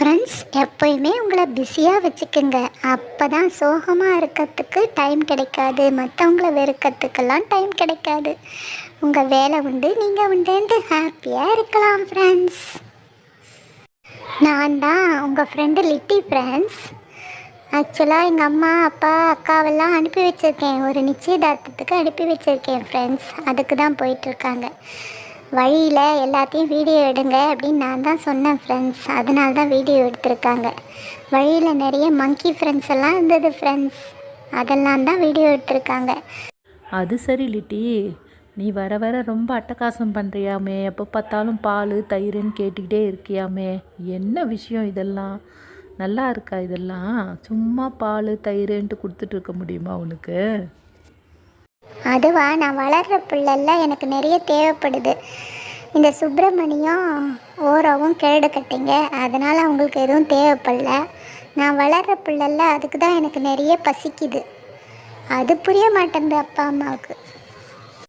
Friends எப்போயுமே உங்களை பிஸியாக வச்சுக்கோங்க. அப்போ தான் சோகமாக இருக்கிறதுக்கு டைம் கிடைக்காது. மற்றவங்கள வெறுக்கிறதுக்கெல்லாம் டைம் கிடைக்காது. உங்கள் வேலை உண்டு நீங்கள் உண்டுன்ட்டு ஹாப்பியாக இருக்கலாம் ஃப்ரெண்ட்ஸ் நான் தான் உங்கள் ஃப்ரெண்டு லிட்டி ஃப்ரெண்ட்ஸ் ஆக்சுவலாக எங்கள் அம்மா அப்பா அக்காவெல்லாம் அனுப்பி வச்சுருக்கேன். ஒரு நிச்சயதார்த்தத்துக்கு அனுப்பி வச்சுருக்கேன் ஃப்ரெண்ட்ஸ் அதுக்கு தான் போயிட்டுருக்காங்க வழியில் எல்லாத்தையும் வீடியோ எடுங்க அப்படின்னு நான் தான் சொன்னேன் ஃப்ரெண்ட்ஸ் அதனால தான் வீடியோ எடுத்திருக்காங்க. வழியில் நிறைய மங்கி ஃப்ரெண்ட்ஸ் எல்லாம் இருந்தது ஃப்ரெண்ட்ஸ் அதெல்லாம் தான் வீடியோ எடுத்திருக்காங்க. அது சரி லிட்டி. நீ வர வர ரொம்ப அட்டகாசம் பண்ணுறியாமே எப்போ பார்த்தாலும் பால் தயிர்னு கேட்டுக்கிட்டே இருக்கியாமே. என்ன விஷயம் இதெல்லாம்? நல்லா இருக்கா இதெல்லாம்? சும்மா பால் தயிர்ன்ட்டு கொடுத்துட்டு இருக்க முடியுமா உனக்கு? அதுவா நான் வளர்கிற பிள்ளைல எனக்கு நிறைய தேவைப்படுது. இந்த சுப்பிரமணியம் ஓரவும் கேடு கட்டிங்க. அதனால் அவங்களுக்கு எதுவும் தேவைப்படல. நான் வளர்கிற பிள்ளைல அதுக்கு தான் எனக்கு நிறைய பசிக்குது. அது புரிய மாட்டேங்குது அப்பா அம்மாவுக்கு.